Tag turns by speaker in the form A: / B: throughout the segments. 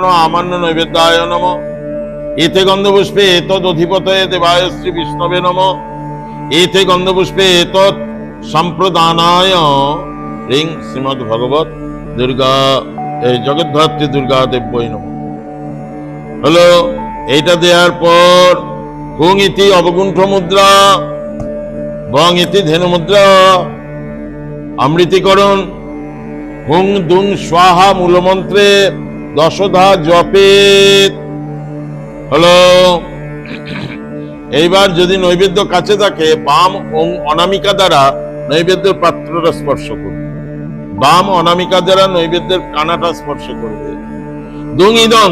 A: আমান্য নৈবেদ্যায় নম। এতে গন্ধপুষ্পে এতদ অধিপতয়ে দেবায় শ্রী বিষ্ণবে নম। এতে গন্ধপুষ্পে সম্প্রদানায় রিং ভগবত দুর্গা জগদ্ধাত্রী দুর্গা দেব্যই নম। হলো, এইটা দেওয়ার পর হুং ইতি অবগুণ্ঠ মুদ্রা, বং ইতি ধেনু মুদ্রা অমৃতিকরণ হুং দুং স্বাহা মূলমন্ত্রে দশধা জপে হলো। এইবার যদি নৈবেদ্য কাছে থাকে, বাম অনামিকা দ্বারা নৈবেদ্যের পাত্রটা স্পর্শ করবে। বাম অনামিকা দ্বারা নৈবেদ্যের কানাটা স্পর্শ করবে। দুং ইদং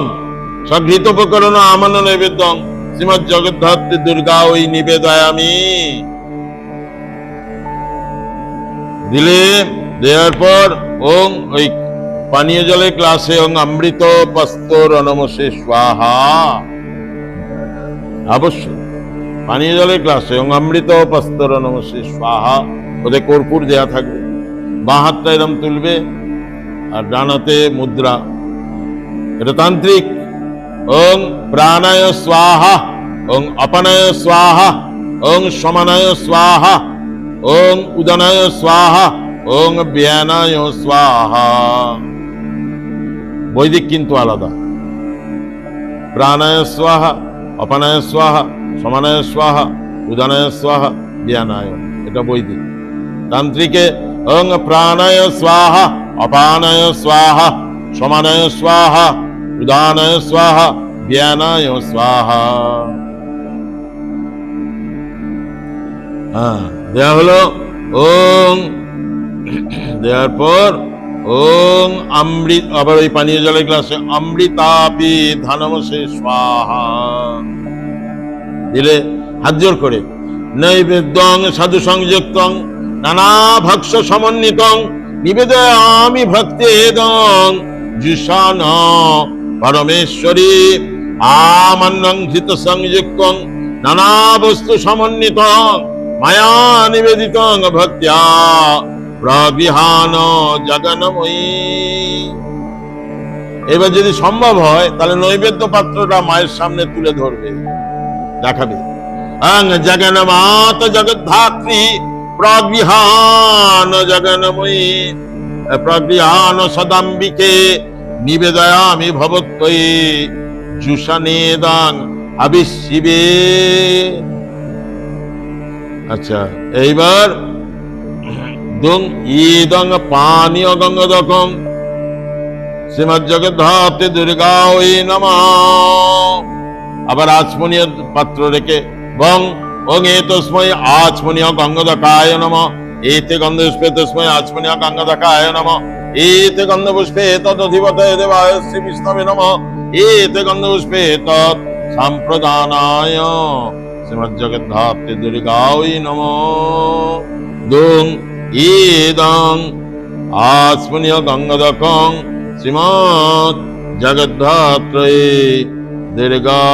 A: সঘৃতোপকরণ আমান্য নৈবেদ্যং শ্রীমৎ জগদ্ধাত্রী দুর্গা ওই নিবেদয়ামি। দিলে দেওয়ার পর ওং ওই পানীয় জলের গ্লাসে ওং অমৃত পস্তর অনমসে স্বাহা। অবশ্যই, পানীয় জলের গ্লাসে ওং অমৃত পস্তর অনমসে স্বাহা। ওতে কর্পূর দেয়া থাকবে, বাঁ হাতটা এরম তুলবে আর ডানাতে মুদ্রা। এটা তান্ত্রিক ওং প্রাণায় স্বাহা ওং অপানায় স্বাহা ওং সমানায় স্বাহা ওং উদনায় স্বাহা ওং ব্যানায় স্বাহা। বৈদিক কিন্তু আলাদা। প্রাণায় স্বাহা, অপানায় স্বাহা, সমানায় স্বাহা, উদানায় স্বাহা, জ্ঞানায়। এটা বৈদিক। তান্ত্রিকে ওং প্রাণায় স্বাহা, অপানায় স্বাহা, সমানায় স্বাহা, উদানায় স্বাহা, জ্ঞানায় স্বাহা। হ্যাঁ দেয়া হলো ওং। দেওয়ার পর ওং অমৃত, আবার ওই পানীয় জলের গ্লাসে, অমৃতাপি ধানমসে স্বাহা। দিলে হাত জোর করে। নৈবেদ্যং সাধু সংযুক্তং নানা ভক্ষ সমন্বিতং, নিবেদয়ামি ভক্তেদং জুষান পরমেশ্বরী, আমান্নং ঘৃত সংযুক্তং, নানা বস্তু সমন্বিতং, মায়া নিবেদিতং ভক্ত্যা। প্রবিহান জগনময়ী এবার যদি সম্ভব হয়, তাহলে নৈবেদ্য পাত্রটা মায়ের সামনে তুলে ধরবে। দেখাবে। আং জগন্মাত জগদ্ধাত্রী প্রবিহান জগনময়ী প্রবিহান সদাম্বিকে নিবেদয়ামি ভবত্বয়ী জুষানেদাং আবিশিবে আচ্ছা এইবার দুং ইদং পানীয় গঙ্গদকম শ্রীমৎ জগদ্ধাত্রী দুর্গা ওই নম। আবার আচমনীয় পাত্র রেখে বং ওং এ তস্মৈ আচমনীয় গঙ্গদকায় নম। এতে গন্ধপুষ্পে তস্মৈ আচমনীয় গঙ্গদকায় নম। এতে গন্ধপুষ্পে তদধিপত দেবায় শ্রী বিষ্ণবে নম। এতে গন্ধপুষ্পে তৎ সম্প্রদানায় শ্রীমৎ দুর্গা ওই নম। দুং ইদং আস্মনীয় গঙ্গদকং শ্রীমৎ জগদ্ধাত্রয়ে দীর্ঘা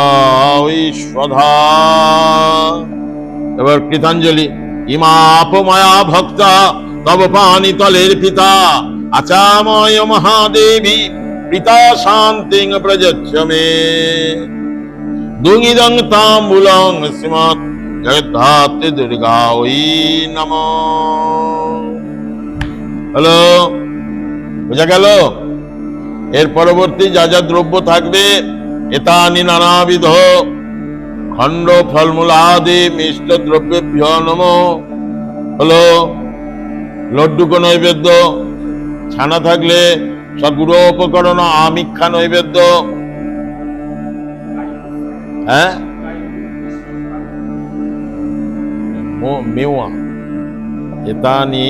A: এবার কৃতাঞ্জলি, ইমাপময়া ভক্তা, তব পানি তলের পিতা, আচাময় মহাদেবী, পিতা শান্তিং প্রযচ্ছ মে দুঙিদং তাম্বুলং শ্রীমৎ দুর্গা ওই নম হ্যালো বোঝা গেল? এর পরবর্তী যা যা দ্রব্য থাকবে, এতানি নানাবিধ। খণ্ড ফলমূলাদি মিষ্ট দ্রব্যেভ্য নম। হলো লড্ডুক নৈবেদ্য। ছানা থাকলে সগুড়ো উপকরণ আমিক্ষা নৈবেদ্য। হ্যাঁ? মেওয়া। এতানি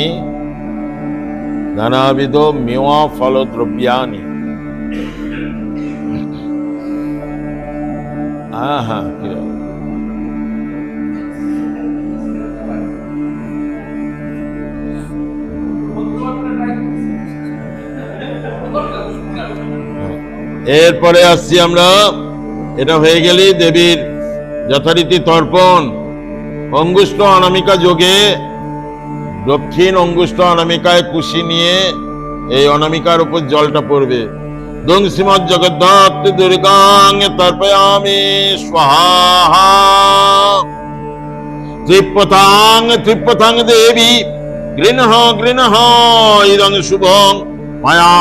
A: নানাবিধ মেওয়া ফল দ্রব্যানি হ্যাঁ হ্যাঁ? এরপরে আসছি আমরা, এটা হয়ে গেলেই দেবীর যথারীতি তর্পণ। অঙ্গুষ্ঠ অনামিকা যোগে দক্ষিণ অঙ্গুষ্ঠ অনামিকায় কুশি নিয়ে এই অনামিকার উপর জলটা পড়বে। দুং শ্রীমৎ দুর্গাং তর্পয়ামি, স্বাহা। ত্রিপথাং ত্রিপথাং দেবী শুভং, মায়া